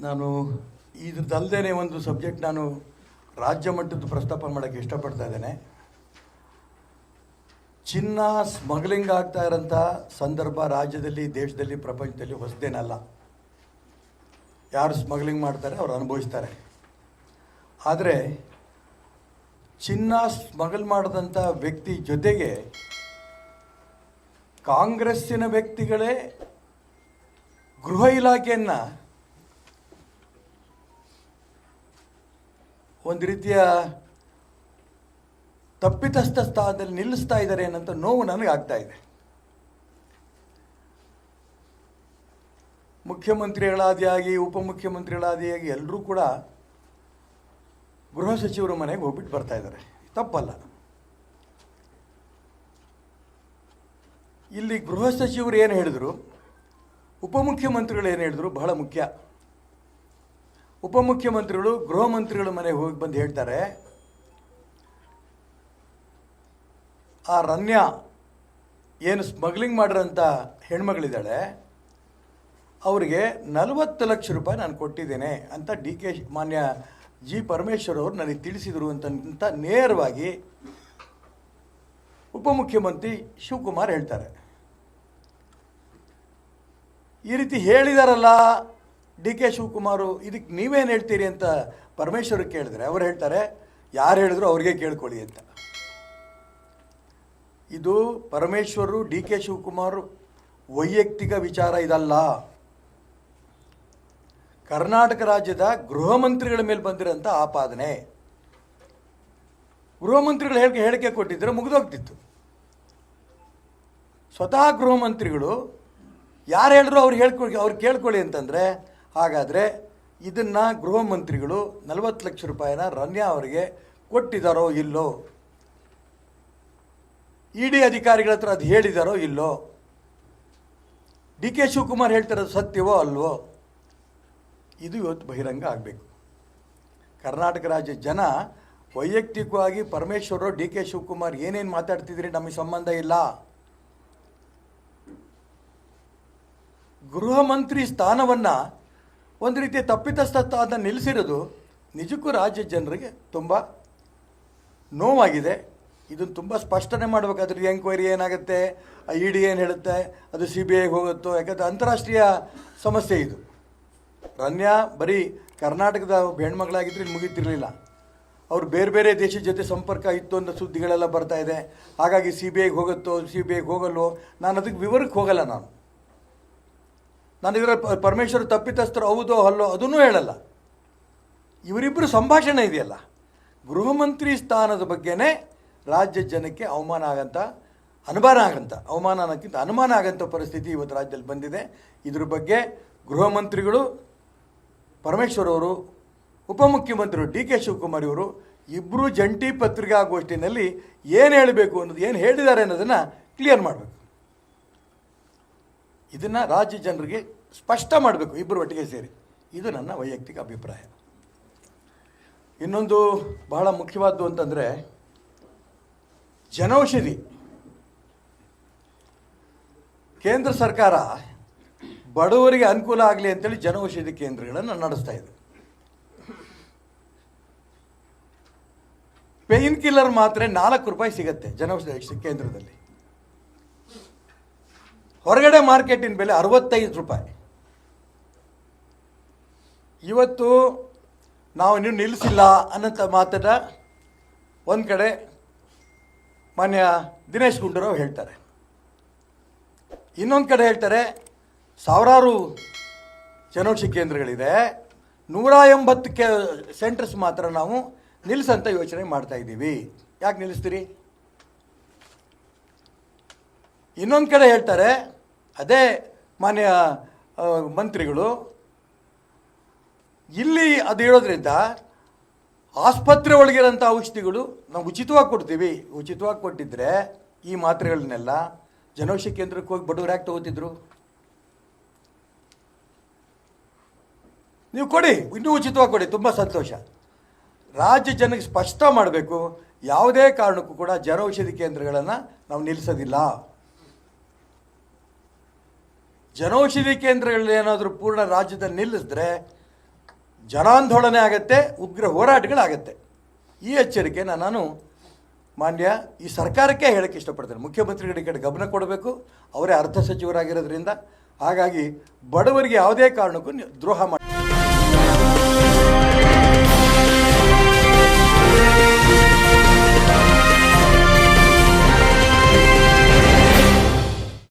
ನಾನು ಇದ್ರದ್ದಲ್ಲದೇ ಒಂದು ಸಬ್ಜೆಕ್ಟ್ ನಾನು ರಾಜ್ಯ ಮಟ್ಟದ ಪ್ರಸ್ತಾಪ ಮಾಡೋಕ್ಕೆ ಇಷ್ಟಪಡ್ತಾ ಇದ್ದೇನೆ. ಚಿನ್ನ ಸ್ಮಗ್ಲಿಂಗ್ ಆಗ್ತಾ ಇರೋಂಥ ಸಂದರ್ಭ ರಾಜ್ಯದಲ್ಲಿ, ದೇಶದಲ್ಲಿ, ಪ್ರಪಂಚದಲ್ಲಿ ಹೊಸದೇನಲ್ಲ. ಯಾರು ಸ್ಮಗ್ಲಿಂಗ್ ಮಾಡ್ತಾರೆ, ಅವ್ರು ಅನುಭವಿಸ್ತಾರೆ. ಆದರೆ ಚಿನ್ನ ಸ್ಮಗಲ್ ಮಾಡಿದಂಥ ವ್ಯಕ್ತಿ ಜೊತೆಗೆ ಕಾಂಗ್ರೆಸ್ಸಿನ ವ್ಯಕ್ತಿಗಳೇ ಗೃಹ ಇಲಾಖೆಯನ್ನು ಒಂದು ರೀತಿಯ ತಪ್ಪಿತಸ್ಥ ಸ್ಥಾನದಲ್ಲಿ ನಿಲ್ಲಿಸ್ತಾ ಇದ್ದಾರೆ ಏನಂತ ನೋವು ನನಗೆ ಆಗ್ತಾ ಇದೆ. ಮುಖ್ಯಮಂತ್ರಿಗಳಾದಿಯಾಗಿ, ಉಪಮುಖ್ಯಮಂತ್ರಿಗಳಾದಿಯಾಗಿ ಎಲ್ಲರೂ ಕೂಡ ಗೃಹ ಸಚಿವರ ಮನೆಗೆ ಹೋಗ್ಬಿಟ್ಟು ಬರ್ತಾ ಇದ್ದಾರೆ. ತಪ್ಪಲ್ಲ. ಇಲ್ಲಿ ಗೃಹ ಸಚಿವರು ಏನು ಹೇಳಿದರು? ಉಪಮುಖ್ಯಮಂತ್ರಿಗಳು ಏನು ಹೇಳಿದ್ರು? ಬಹಳ ಮುಖ್ಯ. ಉಪಮುಖ್ಯಮಂತ್ರಿಗಳು, ಗೃಹ ಮಂತ್ರಿಗಳ ಮನೆಗೆ ಹೋಗಿ ಬಂದು ಹೇಳ್ತಾರೆ, ಆ ರನ್ಯ ಏನು ಸ್ಮಗ್ಲಿಂಗ್ ಮಾಡಿರೋಂಥ ಹೆಣ್ಮಗಳಿದ್ದಾಳೆ, ಅವರಿಗೆ ನಲವತ್ತು ಲಕ್ಷ ರೂಪಾಯಿ ನಾನು ಕೊಟ್ಟಿದ್ದೇನೆ ಅಂತ ಡಿ ಕೆ ಮಾನ್ಯ ಜಿ ಪರಮೇಶ್ವರ್ ಅವರು ನನಗೆ ತಿಳಿಸಿದರು ಅಂತ ನೇರವಾಗಿ ಉಪಮುಖ್ಯಮಂತ್ರಿ ಶಿವಕುಮಾರ್ ಹೇಳ್ತಾರೆ. ಈ ರೀತಿ ಹೇಳಿದಾರಲ್ಲ ಡಿ ಕೆ ಶಿವಕುಮಾರು ಇದಕ್ಕೆ ನೀವೇನು ಹೇಳ್ತೀರಿ ಅಂತ ಪರಮೇಶ್ವರ್ ಕೇಳಿದ್ರೆ, ಅವ್ರು ಹೇಳ್ತಾರೆ, ಯಾರು ಹೇಳಿದ್ರು ಅವ್ರಿಗೆ ಕೇಳ್ಕೊಳ್ಳಿ ಅಂತ. ಇದು ಪರಮೇಶ್ವರು, ಡಿ ಕೆ ಶಿವಕುಮಾರ್ ವೈಯಕ್ತಿಕ ವಿಚಾರ ಇದಲ್ಲ. ಕರ್ನಾಟಕ ರಾಜ್ಯದ ಗೃಹ ಮಂತ್ರಿಗಳ ಮೇಲೆ ಬಂದಿರೋಂಥ ಆಪಾದನೆ. ಗೃಹ ಹೇಳಿಕೆ ಹೇಳಿಕೆ ಕೊಟ್ಟಿದ್ದರೆ ಮುಗಿದೋಗ್ತಿತ್ತು. ಸ್ವತಃ ಗೃಹ ಮಂತ್ರಿಗಳು ಯಾರು ಹೇಳಿದ್ರು ಅವ್ರು ಹೇಳ್ಕೊಳ್ಳಿ ಅವ್ರು ಕೇಳ್ಕೊಳ್ಳಿ ಅಂತಂದರೆ ಹಾಗಾದರೆ ಇದನ್ನು ಗೃಹ ಮಂತ್ರಿಗಳು ನಲವತ್ತು ಲಕ್ಷ ರೂಪಾಯಿನ ರನ್ಯಾ ಅವರಿಗೆ ಕೊಟ್ಟಿದ್ದಾರೋ ಇಲ್ಲೋ? ಇ ಡಿ ಅಧಿಕಾರಿಗಳ ಹತ್ರ ಅದು ಹೇಳಿದಾರೋ ಇಲ್ಲೋ? ಡಿ ಕೆ ಶಿವಕುಮಾರ್ ಹೇಳ್ತಿರೋದು ಸತ್ಯವೋ ಅಲ್ವೋ? ಇದು ಇವತ್ತು ಬಹಿರಂಗ ಆಗಬೇಕು. ಕರ್ನಾಟಕ ರಾಜ್ಯ ಜನ ವೈಯಕ್ತಿಕವಾಗಿ ಪರಮೇಶ್ವರರು ಡಿ ಕೆ ಶಿವಕುಮಾರ್ ಏನೇನು ಮಾತಾಡ್ತಿದ್ರಿ ನಮಗೆ ಸಂಬಂಧ ಇಲ್ಲ. ಗೃಹ ಮಂತ್ರಿ ಸ್ಥಾನವನ್ನು ಒಂದು ರೀತಿ ತಪ್ಪಿತಸ್ಥತ್ವ ಅದನ್ನು ನಿಲ್ಲಿಸಿರೋದು ನಿಜಕ್ಕೂ ರಾಜ್ಯ ಜನರಿಗೆ ತುಂಬ ನೋವಾಗಿದೆ. ಇದನ್ನು ತುಂಬ ಸ್ಪಷ್ಟನೆ ಮಾಡಬೇಕಾದ್ರೆ ಎಂಕ್ವೈರಿ ಏನಾಗುತ್ತೆ? ಇ ಡಿ ಏನು ಹೇಳುತ್ತೆ? ಅದು ಸಿ ಬಿ ಐಗೆ ಹೋಗುತ್ತೋ? ಯಾಕಂದರೆ ಅಂತಾರಾಷ್ಟ್ರೀಯ ಸಮಸ್ಯೆ ಇದು. ರನ್ಯಾ ಬರೀ ಕರ್ನಾಟಕದ ಹೆಣ್ಮಗಳಾಗಿದ್ದರೆ ಮುಗೀತಿರಲಿಲ್ಲ. ಅವ್ರು ಬೇರೆ ಬೇರೆ ದೇಶದ ಜೊತೆ ಸಂಪರ್ಕ ಇತ್ತು ಅನ್ನೋ ಸುದ್ದಿಗಳೆಲ್ಲ ಬರ್ತಾ ಇದೆ. ಹಾಗಾಗಿ ಸಿ ಬಿ ಐಗೆ ಹೋಗುತ್ತೋ? ಸಿ ಬಿ ಐಗೆ ಹೋಗಲ್ವೋ? ನಾನು ಅದಕ್ಕೆ ವಿವರಕ್ಕೆ ಹೋಗಲ್ಲ ನಾನು. ನಾನು ಇದರ ಪರಮೇಶ್ವರ್ ತಪ್ಪಿತಸ್ಥರು ಹೌದೋ ಅಲ್ಲೋ ಅದನ್ನೂ ಹೇಳಲ್ಲ. ಇವರಿಬ್ಬರು ಸಂಭಾಷಣೆ ಇದೆಯಲ್ಲ. ಗೃಹ ಮಂತ್ರಿ ಸ್ಥಾನದ ಬಗ್ಗೆನೇ ರಾಜ್ಯ ಜನಕ್ಕೆ ಅವಮಾನ ಆಗಂತ, ಅನುಮಾನ ಆಗಂತ, ಅವಮಾನ ಅನ್ನೋಕ್ಕಿಂತ ಅನುಮಾನ ಆಗಂಥ ಪರಿಸ್ಥಿತಿ ಇವತ್ತು ರಾಜ್ಯದಲ್ಲಿ ಬಂದಿದೆ. ಇದ್ರ ಬಗ್ಗೆ ಗೃಹ ಮಂತ್ರಿಗಳು, ಪರಮೇಶ್ವರ್ ಅವರು ಉಪಮುಖ್ಯಮಂತ್ರಿಗಳು ಡಿ ಕೆ ಶಿವಕುಮಾರ್ ಇವರು ಇಬ್ಬರು ಜಂಟಿ ಪತ್ರಿಕಾಗೋಷ್ಠಿನಲ್ಲಿ ಏನು ಹೇಳಬೇಕು ಅನ್ನೋದು, ಏನು ಹೇಳಿದ್ದಾರೆ ಅನ್ನೋದನ್ನು ಕ್ಲಿಯರ್ ಮಾಡಬೇಕು. ಇದನ್ನು ರಾಜ್ಯ ಜನರಿಗೆ ಸ್ಪಷ್ಟ ಮಾಡಬೇಕು ಇಬ್ಬರು ಒಟ್ಟಿಗೆ ಸೇರಿ. ಇದು ನನ್ನ ವೈಯಕ್ತಿಕ ಅಭಿಪ್ರಾಯ. ಇನ್ನೊಂದು ಬಹಳ ಮುಖ್ಯವಾದ್ದು ಅಂತಂದರೆ, ಜನೌಷಧಿ. ಕೇಂದ್ರ ಸರ್ಕಾರ ಬಡವರಿಗೆ ಅನುಕೂಲ ಆಗಲಿ ಅಂತೇಳಿ ಜನೌಷಧಿ ಕೇಂದ್ರಗಳನ್ನು ನಡೆಸ್ತಾ ಇದೆ. ಪೇನ್ ಕಿಲ್ಲರ್ ಮಾತ್ರ ನಾಲ್ಕು ರೂಪಾಯಿ ಸಿಗುತ್ತೆ ಜನೌಷಧಿ ಕೇಂದ್ರದಲ್ಲಿ. ಹೊರಗಡೆ ಮಾರ್ಕೆಟಿನ ಬೆಲೆ ಅರವತ್ತೈದು ರೂಪಾಯಿ. ಇವತ್ತು ನಾವು ನೀವು ನಿಲ್ಲಿಸಿಲ್ಲ ಅನ್ನೋಂಥ ಮಾತನ್ನ ಒಂದು ಕಡೆ ಮಾನ್ಯ ದಿನೇಶ್ ಗುಂಡೂರಾವ್ ಹೇಳ್ತಾರೆ. ಇನ್ನೊಂದು ಕಡೆ ಹೇಳ್ತಾರೆ, ಸಾವಿರಾರು ಜನೌಷಧಿ ಕೇಂದ್ರಗಳಿದೆ, ನೂರ ಎಂಬತ್ತು ಕೆ ಸೆಂಟರ್ಸ್ ಮಾತ್ರ ನಾವು ನಿಲ್ಲಿಸಂತ ಯೋಚನೆ ಮಾಡ್ತಾ ಇದ್ದೀವಿ. ಯಾಕೆ ನಿಲ್ಲಿಸ್ತೀರಿ? ಇನ್ನೊಂದು ಕಡೆ ಹೇಳ್ತಾರೆ, ಅದೇ ಮಾನ್ಯ ಮಂತ್ರಿಗಳು, ಇಲ್ಲಿ ಅದು ಹೇಳೋದ್ರಿಂದ ಆಸ್ಪತ್ರೆ ಒಳಗಿರೋಂಥ ಔಷಧಿಗಳು ನಾವು ಉಚಿತವಾಗಿ ಕೊಡ್ತೀವಿ. ಉಚಿತವಾಗಿ ಕೊಟ್ಟಿದ್ರೆ ಈ ಮಾತ್ರೆಗಳನ್ನೆಲ್ಲ ಜನೌಷಧಿ ಕೇಂದ್ರಕ್ಕೆ ಹೋಗಿ ಬಡವರು ಯಾಕೆ ತಗೋತಿದ್ರು? ನೀವು ಕೊಡಿ, ಇನ್ನೂ ಉಚಿತವಾಗಿ ಕೊಡಿ, ತುಂಬ ಸಂತೋಷ. ರಾಜ್ಯ ಜನಕ್ಕೆ ಸ್ಪಷ್ಟ ಮಾಡಬೇಕು, ಯಾವುದೇ ಕಾರಣಕ್ಕೂ ಕೂಡ ಜನೌಷಧಿ ಕೇಂದ್ರಗಳನ್ನು ನಾವು ನಿಲ್ಲಿಸೋದಿಲ್ಲ. ಜನೌಷಧಿ ಕೇಂದ್ರಗಳೇನಾದರೂ ಪೂರ್ಣ ರಾಜ್ಯದಲ್ಲಿ ನಿಲ್ಲಿಸಿದ್ರೆ ಜನಾಂದೋಳನೆ ಆಗತ್ತೆ, ಉಗ್ರ ಹೋರಾಟಗಳಾಗತ್ತೆ. ಈ ಎಚ್ಚರಿಕೆನ ನಾನು ಮಾನ್ಯ ಈ ಸರ್ಕಾರಕ್ಕೆ ಹೇಳಕ್ಕೆ ಇಷ್ಟಪಡ್ತೇನೆ. ಮುಖ್ಯಮಂತ್ರಿಗಳ ಈ ಕಡೆ ಗಮನ ಕೊಡಬೇಕು, ಅವರೇ ಅರ್ಥ ಸಚಿವರಾಗಿರೋದ್ರಿಂದ. ಹಾಗಾಗಿ ಬಡವರಿಗೆ ಯಾವುದೇ ಕಾರಣಕ್ಕೂ ದ್ರೋಹ